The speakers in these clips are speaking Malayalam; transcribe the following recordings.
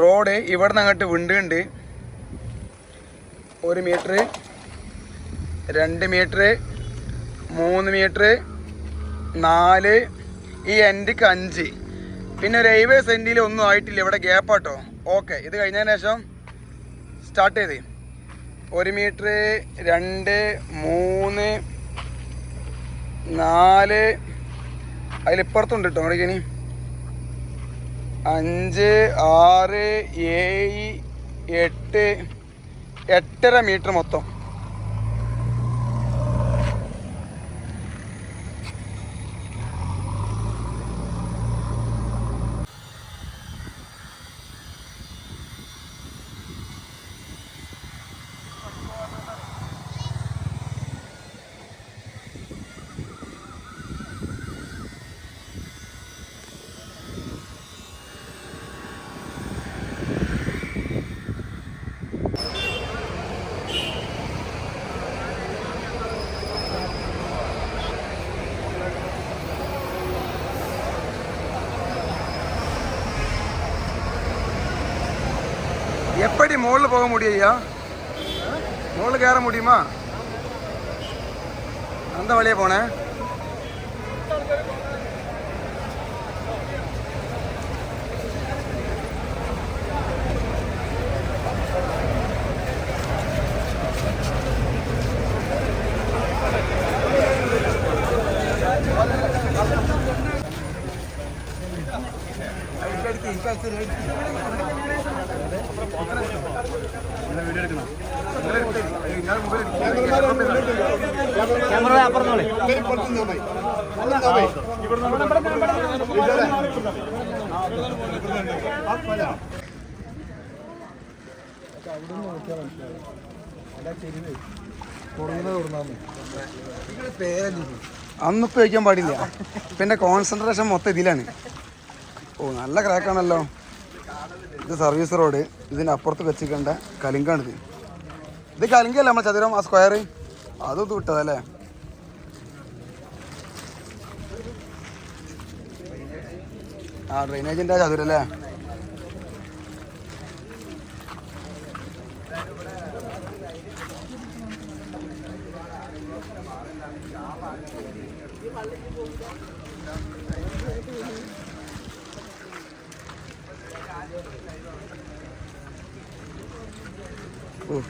റോഡ് ഇവിടെ നിന്ന് അങ്ങോട്ട് വിണ്ടുണ്ട്. ഒരു മീറ്റർ രണ്ട് മീറ്റർ മൂന്ന് മീറ്റർ നാല് ഈ എൻഡിക്ക് അഞ്ച്. പിന്നെ ഒരു ഹൈവേ സെന്റിൽ ഒന്നും ആയിട്ടില്ല ഇവിടെ ഗ്യാപ്പാട്ടോ ഓക്കെ ഇത് കഴിഞ്ഞതിന് ശേഷം സ്റ്റാർട്ട് ചെയ്ത്. ഒരു മീറ്റർ രണ്ട് മൂന്ന് നാല് അതിലിപ്പുറത്തുണ്ട് കേട്ടോ ഇനി. അഞ്ച് ആറ് ഏഴ് എട്ട് എട്ടര മീറ്റർ മൊത്തം. எப்படி மோலில் போக முடியும் ஐயா? மோலுக்கு ஏற முடியுமா? அந்த வழியே போனேன். இப்போ അന്നിപ്പോൾ വയ്ക്കാൻ പാടില്ല. പിന്നെ കോൺസെൻട്രേഷൻ മൊത്തം ഇതിലാണ്. ഓ നല്ല ക്രാക്കാണല്ലോ ഇത് സർവീസ് റോഡ് ഇതിന് അപ്പുറത്ത് വെച്ചിക്കേണ്ട കലിങ്കാണിത്. ഇത് കലിങ്കല്ല നമ്മൾ ചതുരം ആ സ്ക്വയർ അതും വിട്ടതല്ലേ? ആ ഡ്രെയിനേജിന്റെ ആ ചതുരം അല്ലേ? ഓ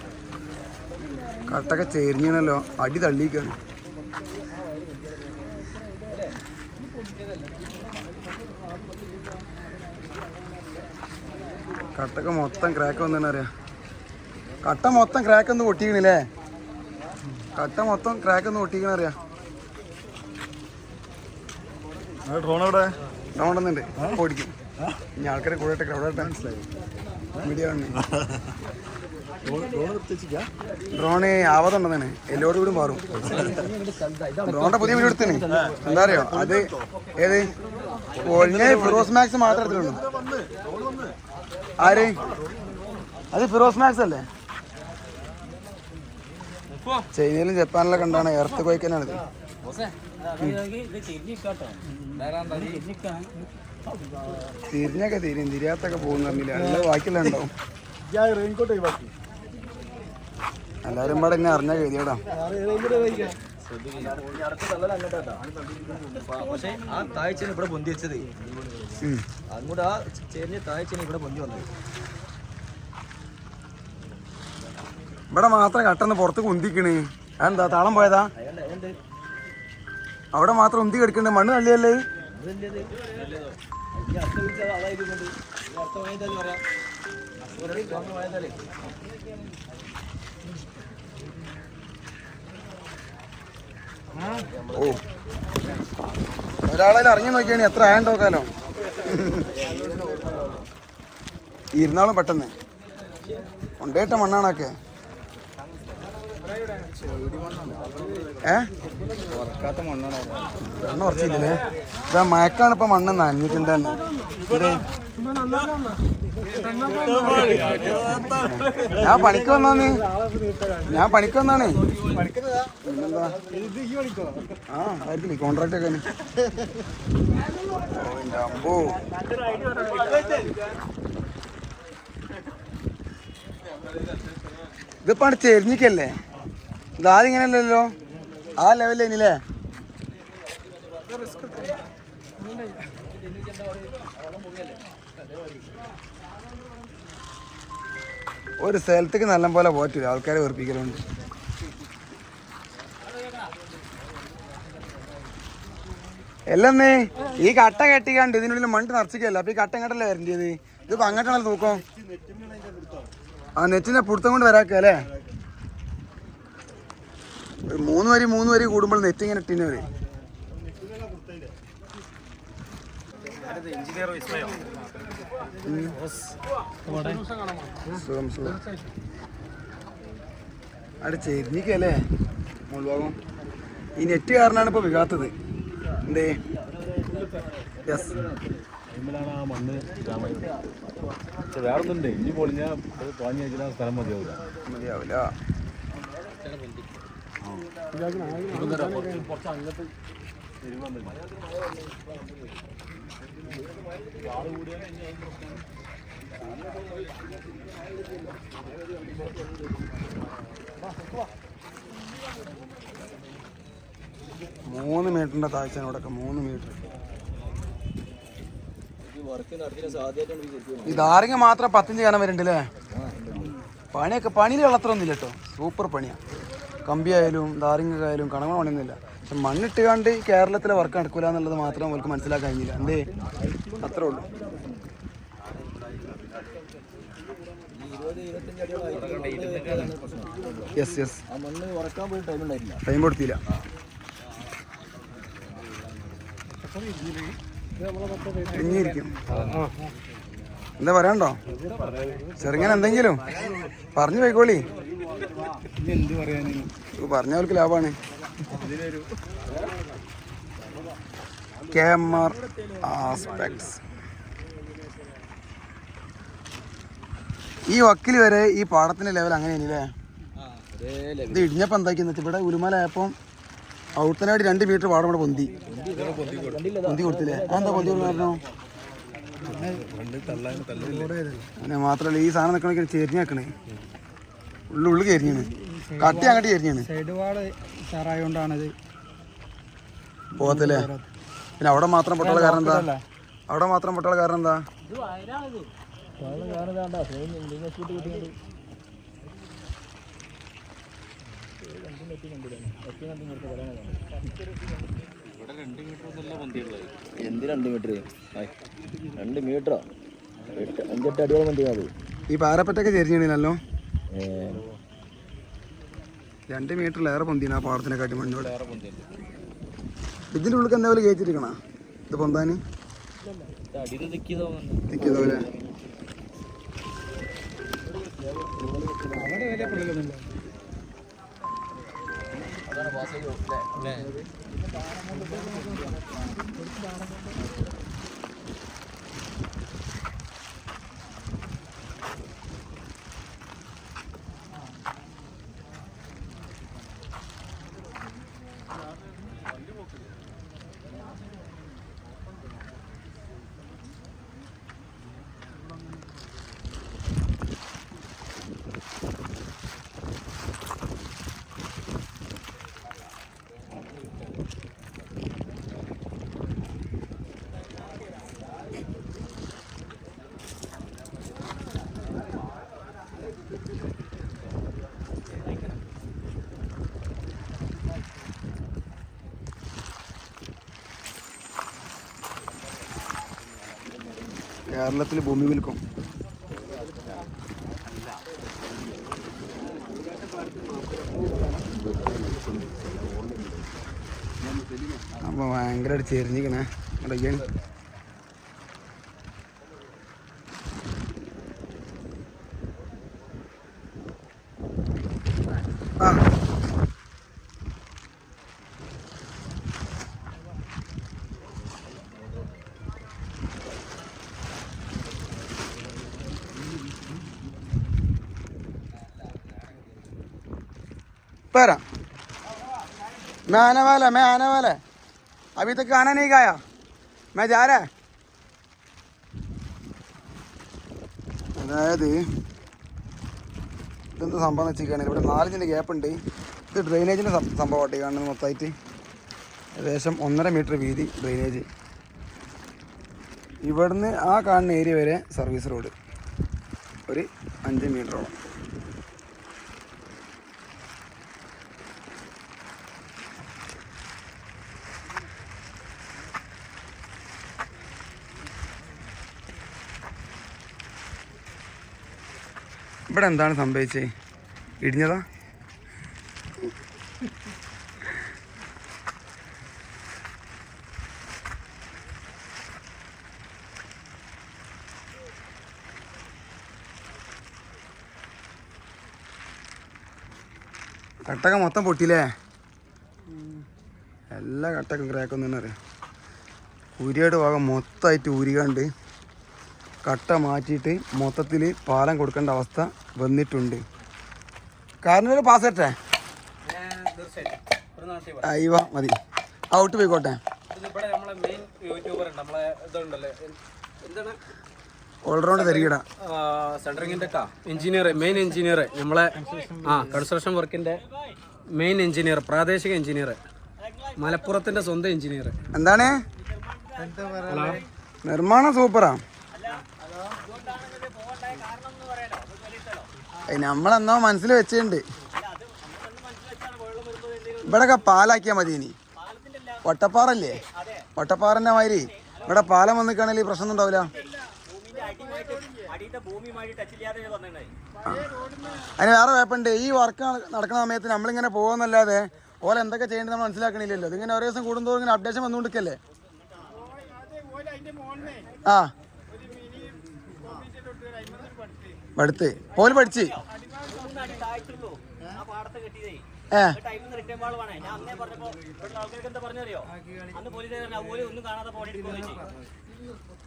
കട്ടൊക്കെ ചേരിഞ്ഞാണല്ലോ. അടി തള്ളിക്കാണ് കട്ടൊക്കെ മൊത്തം ക്രാക്ക് വന്നെന്നെ അറിയാം. കട്ട മൊത്തം ക്രാക്ക് ഒന്ന് പൊട്ടിക്കണില്ലേ? കട്ട മൊത്തം ക്രാക്ക് ഒന്ന് പൊട്ടിക്കണ അറിയാം. ഡ്രോൺ എവിടെ? നോണ്ടുന്നുണ്ട് ഓടിക്കും. ഇനി ആൾക്കാരെ കൂടെ മനസ്സിലായി. മീഡിയ ഡ്രോൺ ഡ്രോണ് ആവാതുണ്ടെന്നാണ്. എല്ലോടും കൂടി മാറും. ഡ്രോണിന്റെ പുതിയ വീഡിയോ എടുത്തിന് എന്താ അറിയോ? അത് ഏത്? ഒഴിഞ്ഞ ഫിറോസ് മാക്സ് മാത്രം എടുത്തിട്ടുള്ളൂ. ആര്? അത് ഫിറോസ് മാക്സ് അല്ലേ? ചൈനയിലും ജപ്പാനിലും കണ്ടാണ് എർത്ത് കോയ്ക്കനാണിത് തിരിഞ്ഞൊക്കെ തിരിയും തിരിയാത്തൊക്കെ പോകുന്ന തമ്മിൽ നല്ല ബാക്കിയെല്ലാം ഉണ്ടാവും എല്ലാരും പാടെ എന്നെ അറിഞ്ഞ ഗതിയോടാ പക്ഷെ ആ താഴ്ചയാണ് ഇവിടെ പൊന്തി വെച്ചത്. അങ്ങോട്ട് ആ ചേരിഞ്ഞ താഴ്ചയാണ് ഇവിടെ പൊന്തി വന്നത് ഇവിടെ മാത്രം കട്ടന്ന് പുറത്ത് കുന്തിക്കണ്. എന്താ താളം പോയതാ? അവിടെ മാത്രം ഉന്തി കിടക്കണ്ട്. മണ്ണ് തള്ളിയല്ലേ? അർത്ഥം ഓ. അറിഞ്ഞു നോക്കിയാണ് എത്ര ആയം നോക്കാലോ. ഇരുന്നാളും പെട്ടെന്ന്. കൊണ്ടേട്ട മണ്ണാണൊക്കെ. ഏ? മണ്ണ് കുറച്ചില്ലേ? ഇതാ മയക്കാണ് ഇപ്പൊ മണ്ണ് നനഞ്ഞിട്ടുണ്ട് തന്നെ ഞാൻ പണിക്ക് വന്നാന്ന്. ഞാൻ പണിക്ക് വന്നാണേ. ആ ആയിരിക്കില്ലേ കോൺട്രാക്ട് ഒക്കെ അമ്പോ. ഇതിപ്പോ ചെരിഞ്ഞിക്കല്ലേ? ഇതാദ്യം ഇങ്ങനെയല്ലല്ലോ. ആ ലെവലില്ലേ ഒരു സ്ഥലത്തേക്ക് നല്ല പോലെ പോറ്റില്ല. ആൾക്കാരെ വെറുപ്പിക്കലുണ്ട്. അല്ലെന്നേ ഈ കട്ട കെട്ടിക്കാണ്ട് ഇതിനുള്ളിൽ മണ്ട് നിറച്ചിക്കല്ല അപ്പൊ ഈ കട്ട എങ്ങോട്ടല്ലേ വരേണ്ടത് ഇതിപ്പോ അങ്ങോട്ടാണല്ലോ തൂക്കം. ആ നെറ്റിനെ പുടുത്തം കൊണ്ട് വരാക്കല്ലേ മൂന്ന് വരി മൂന്ന് വരി കൂടുമ്പോൾ നെറ്റ് ഇങ്ങനെ ഇട്ടിന് വരും അവിടെ ചെരിഞ്ഞിക്കല്ലേ മുൾഭാഗം. ഈ നെറ്റ് കാരണമാണ് ഇപ്പൊ വികാത്തത്. എന്തേ? യെസ് ടൈമിലാണ് ആ മണ്ണ് രാമായത് പക്ഷെ വേറെ ഒന്നുണ്ട് ഇനി പൊളിഞ്ഞാൽ അത് പാഞ്ഞു വെച്ചാൽ സ്ഥലം മതിയാവില്ല. മതിയാവില്ല. കുറച്ച് അങ്ങോട്ട് മൂന്ന് മീറ്ററിന്റെ താഴ്ച ഇവിടെ മൂന്ന് മീറ്റർ. ഈ ധാരിക മാത്രം പത്തിഞ്ച് കാണാൻ വരുന്നുണ്ടല്ലേ പണിയൊക്കെ പണിയിൽ കളത്രൊന്നുമില്ല കേട്ടോ. സൂപ്പർ പണിയാണ് കമ്പിയായാലും ആയാലും കണങ്ങൾ പണിയൊന്നുമില്ല. പക്ഷെ മണ്ണിട്ട് കണ്ട് കേരളത്തിലെ വർക്ക് നടക്കൂല എന്നുള്ളത് മാത്രം അവർക്ക് മനസ്സിലാക്കാൻ കഴിഞ്ഞില്ല. എന്തേ? അത്രേ ഉള്ളൂ. യെസ് യെസ് ടൈം കൊടുത്തില്ല. എന്താ പറയാണ്ടോ ചെറുങ്ങനെ എന്തെങ്കിലും? പറഞ്ഞു പോയിക്കോളി. പറഞ്ഞവർക്ക് ലാഭമാണ് ആസ്പെക്ട്സ് ഈ വക്കിൽ വരെ ഈ പാടത്തിന്റെ ലെവൽ അങ്ങനെയാണല്ലേ? അതേ ഇത് ഇടിഞ്ഞപ്പോൾ എന്താക്കിയെന്ന് വെച്ചാൽ ഇവിടെ ഉരുമലായപ്പം ഔട്ടനായിട്ട് രണ്ട് മീറ്റർ പാടം ഇവിടെ പൊന്തി. പൊന്തി കൊടുത്തില്ലേ? അതെന്താ പൊന്തി കൊടുക്കാരണോ അങ്ങനെ മാത്രല്ല ഈ സാധനം നിൽക്കണ ചെരിഞ്ഞാക്കണേ ഉള്ളുള്ളു ഉള്ളു കട്ടി അങ്ങോട്ട് കരിഞ്ഞാണ് ഉഷാറായോണ്ടാണത്. പോകത്തില്ലേ പിന്നെ അവിടെ മാത്രം പൊട്ടാള കാരണം എന്താ? അവിടെ മാത്രം പൊട്ടാള കാരണം എന്താ? എന്ത് രണ്ട് മീറ്റർ? രണ്ട് മീറ്ററോ? അഞ്ചെട്ട് അടിയോളം മതി. ഈ പാറപ്പറ്റൊക്കെ ചെരിഞ്ഞാണല്ലോ രണ്ട് മീറ്ററിലേറെ പൊന്തിയാണ് ആ പാടത്തിനെക്കാട്ടി മണ്ണോട്. ഇതിന്റെ ഉള്ളിൽ എന്താ പോലെ കയറ്റിരിക്കണ ഇത് പൊന്താന് അതാണ് കേരളത്തിൽ ഭൂമി വിൽക്കും. അപ്പൊ ഭയങ്കരമായിട്ട് ചെരിഞ്ഞിക്കണേ ഇടയ്ക്കാണ് पैरा मैं आने वाला मैं आने वाला है अभी तक खाना नहीं खाया मैं जा रहा है അതായത് ഇതെന്താ സംഭവം എന്ന് വെച്ചിരിക്കുകയാണെങ്കിൽ ഇവിടെ നാലിഞ്ചിൻ്റെ ഗ്യാപ്പ് ഉണ്ട് ഇത് ഡ്രെയിനേജിൻ്റെ സംഭവമായിട്ട് കാണുന്നത് മൊത്തമായിട്ട് ഏകദേശം ഒന്നര മീറ്റർ വീതി ഡ്രെയിനേജ് ഇവിടുന്ന് ആ കാണുന്ന ഏരിയ വരെ സർവീസ് റോഡ് ഒരു അഞ്ച് മീറ്ററോളം ഇവിടെ എന്താണ് സംഭവിച്ചത് ഇടിഞ്ഞതാ? കട്ടക മൊത്തം പൊട്ടിയില്ലേ? എല്ലാ കട്ടക്കും ക്രാക്കൊന്നും തന്നെ അറിയാം. ഉരിയുടെ ഭാഗം മൊത്തമായിട്ട് ഉരികണ്ട് കട്ട മാറ്റിയിട്ട് മൊത്തത്തിൽ പാലം കൊടുക്കേണ്ട അവസ്ഥ വന്നിട്ടുണ്ട്. കാരണം ഒരു പാസ് ആട്ടെ അയ്യോ മതി. ഔട്ട് പോയിക്കോട്ടെ. ഓൾറൗണ്ട് തരികട. സെൻട്രിങ്ങിന്റെ എഞ്ചിനീയർ മെയിൻ എഞ്ചിനീയർ നമ്മളെ ആ കൺസ്ട്രക്ഷൻ വർക്കിന്റെ മെയിൻ എഞ്ചിനീയർ പ്രാദേശിക എഞ്ചിനീയർ മലപ്പുറത്തിന്റെ സ്വന്തം എഞ്ചിനീയർ എന്താണ്? നിർമ്മാണം സൂപ്പറാ നമ്മളെന്നോ മനസ്സിൽ വെച്ചിട്ടുണ്ട്. ഇവിടെയൊക്കെ പാലാക്കിയാ മതി ഇനി. ഒട്ടപ്പാറല്ലേ? വട്ടപ്പാറന്റെ മാതിരി. ഇവിടെ പാലം വന്നിക്കാണെങ്കിൽ പ്രശ്നം ഉണ്ടാവില്ല അതിന് വേറെ വേപ്പുണ്ട് ഈ വർക്ക് നടക്കുന്ന സമയത്ത് നമ്മളിങ്ങനെ പോകുന്നല്ലാതെ ഓല എന്തൊക്കെ ചെയ്യേണ്ടത് നമ്മൾ മനസ്സിലാക്കണില്ലല്ലോ. ഇതിങ്ങനെ ഒരേ ദിവസം കൂടുന്തോറും ഇങ്ങനെ അപ്ഡേഷൻ വന്നുകൊണ്ടിരിക്കല്ലേ? ആ. പഠിത്ത്. പോൽ പഠിച്ച്.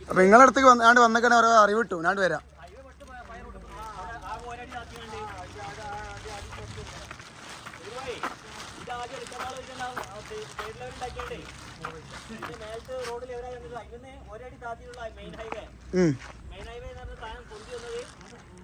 അപ്പൊ നിങ്ങളുടെ അടുത്തേക്ക് വന്നാണ്ട് വന്നേക്കണേ ഓരോ